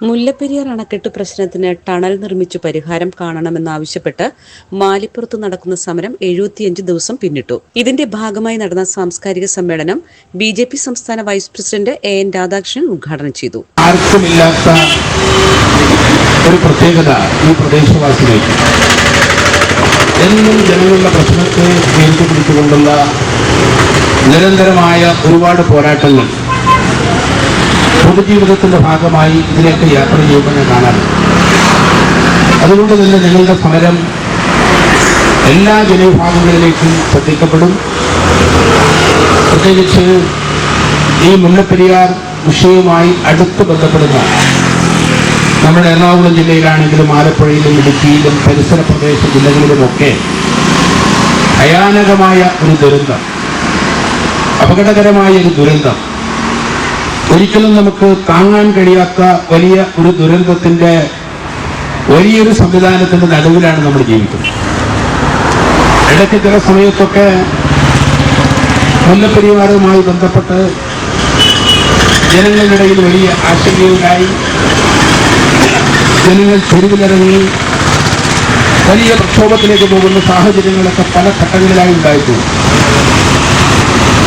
മുല്ലപ്പെരിയാർ അണക്കെട്ട് പ്രശ്നത്തിന് ടണൽ നിർമ്മിച്ചു പരിഹാരം കാണണമെന്നാവശ്യപ്പെട്ട് മാലിപ്പുറത്ത് നടക്കുന്ന സമരം എഴുപത്തിയഞ്ച് ദിവസം പിന്നിട്ടു. ഇതിന്റെ ഭാഗമായി നടന്ന സാംസ്കാരിക സമ്മേളനം ബി ജെ പി സംസ്ഥാന vice president A N Radhakrishnan ഉദ്ഘാടനം ചെയ്തു. ആർക്കുമില്ലാത്ത ഒരു പ്രത്യേകത ഈ പ്രദേശവാസികൾക്ക്. എന്നും ജനങ്ങളുടെ പ്രശ്നത്തെ നിരന്തരമായ ഒരുപാട് പോരാട്ടങ്ങൾ പൊതുജീവിതത്തിന്റെ ഭാഗമായി ഇതിലേക്ക് യാത്ര ചെയ്യുമ്പോൾ ഞാൻ അതുകൊണ്ട് തന്നെ നിങ്ങളുടെ സമരം എല്ലാ ജനവിഭാഗങ്ങളിലേക്കും ശ്രദ്ധിക്കപ്പെടും. പ്രത്യേകിച്ച് ഈ മുല്ലപ്പെരിയാർ വിഷയവുമായി അടുത്ത് ബന്ധപ്പെടുന്ന നമ്മുടെ എറണാകുളം ജില്ലയിലാണെങ്കിലും ആലപ്പുഴയിലും ഇടുക്കിയിലും പരിസര പ്രദേശ ജില്ലകളിലുമൊക്കെ ഭയാനകമായ ഒരു ദുരന്തം അപകടകരമായ ഒരു ദുരന്തം ഒരിക്കലും നമുക്ക് താങ്ങാൻ കഴിയാത്ത വലിയ ഒരു ദുരന്തത്തിന്റെ വലിയൊരു സംവിധാനത്തിന്റെ നടുവിലാണ് നമ്മൾ ജീവിക്കുന്നത്. ഇടയ്ക്ക് ചില സമയത്തൊക്കെ മുല്ലപ്പെരിയാറുമായി ബന്ധപ്പെട്ട് ജനങ്ങളുടെ ഇടയിൽ വലിയ ആശങ്കയുണ്ടായി. ജനങ്ങൾ തെരുവിലിറങ്ങി വലിയ പ്രക്ഷോഭത്തിലേക്ക് പോകുന്ന സാഹചര്യങ്ങളൊക്കെ പല ഘട്ടങ്ങളിലായി ഉണ്ടായിട്ടുണ്ട്.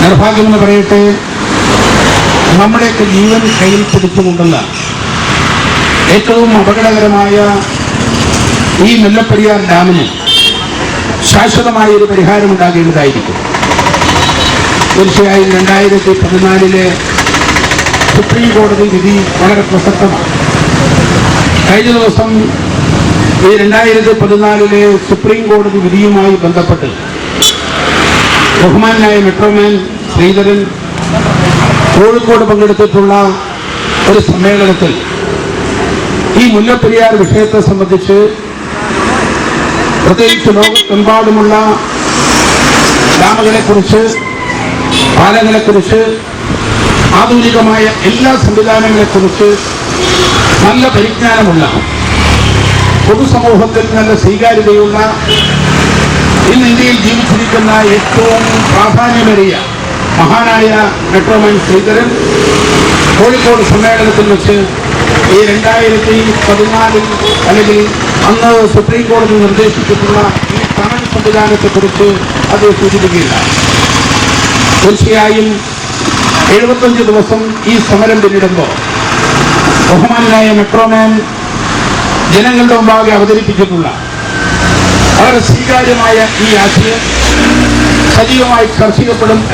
നിർഭാഗ്യമെന്ന് പറയട്ടെ നമ്മുടെയൊക്കെ ജീവൻ കയ്യിൽ പിടിച്ചുകൊണ്ടുള്ള ഏറ്റവും അപകടകരമായ ഈ മുല്ലപ്പെരിയാർ ഡാമിന് ശാശ്വതമായ ഒരു പരിഹാരം ഉണ്ടാകേണ്ടതായിരിക്കും തീർച്ചയായും രണ്ടായിരത്തി പതിനാലിലെ സുപ്രീം കോടതി വിധി വളരെ പ്രസക്തമാണ്. കഴിഞ്ഞ ദിവസം ഈ രണ്ടായിരത്തി പതിനാലിലെ സുപ്രീം കോടതി വിധിയുമായി ബന്ധപ്പെട്ട് ബഹുമാനായ മെട്രോമാൻ ശ്രീധരൻ കോഴിക്കോട് പങ്കെടുത്തിട്ടുള്ള ഒരു സമ്മേളനത്തിൽ ഈ മുല്ലപ്പെരിയാർ വിഷയത്തെ സംബന്ധിച്ച് പ്രത്യേകിച്ച് ലോകത്തെമ്പാടുമുള്ള ഡാമുകളെക്കുറിച്ച് പാലങ്ങളെക്കുറിച്ച് ആധുനികമായ എല്ലാ സംവിധാനങ്ങളെക്കുറിച്ച് നല്ല പരിജ്ഞാനമുള്ള പൊതുസമൂഹത്തിൽ നല്ല സ്വീകാര്യതയുള്ള ഇന്ന് ഇന്ത്യയിൽ ജീവിച്ചിരിക്കുന്ന ഏറ്റവും പ്രാധാന്യമേറിയ മഹാനായ മെട്രോമാൻ ശ്രീധരൻ കോഴിക്കോട് സമ്മേളനത്തിൽ വെച്ച് ഈ രണ്ടായിരത്തി പതിനാലിൽ അല്ലെങ്കിൽ അന്ന് സുപ്രീം കോടതി നിർദ്ദേശിച്ചിട്ടുള്ള ഈ ടണൽ സംവിധാനത്തെക്കുറിച്ച് അത് സൂചിപ്പിക്കുകയില്ല. തീർച്ചയായും എഴുപത്തഞ്ച് ദിവസം ഈ സമരം പിന്നിടുമ്പോൾ ബഹുമാനായ മെട്രോമാൻ ജനങ്ങളുടെ മുമ്പാകെ അവതരിപ്പിച്ചിട്ടുള്ള വളരെ സ്വീകാര്യമായ ഈ ആശയം സജീവമായി ചർച്ച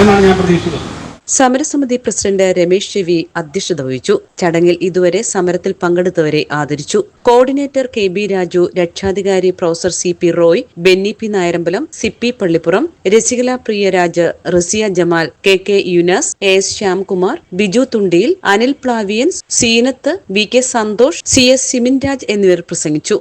എന്നാണ് ഞാൻ പ്രതീക്ഷിക്കുന്നത്. സമരസമിതി പ്രസിഡന്റ് രമേശ് ചെവി അധ്യക്ഷത വഹിച്ചു. ചടങ്ങിൽ ഇതുവരെ സമരത്തിൽ പങ്കെടുത്തവരെ ആദരിച്ചു. കോർഡിനേറ്റർ കെ ബി രാജു രക്ഷാധികാരി professor C P Roy Benny P Nayarambalam Sippy Pallippuram Rasikala Priyaraj Rasiya Jamal K K Yunus A S Shyamkumar Biju Thundiyil Anil Plaviyans Seenath V K Santhosh C S Siminraj എന്നിവർ പ്രസംഗിച്ചു.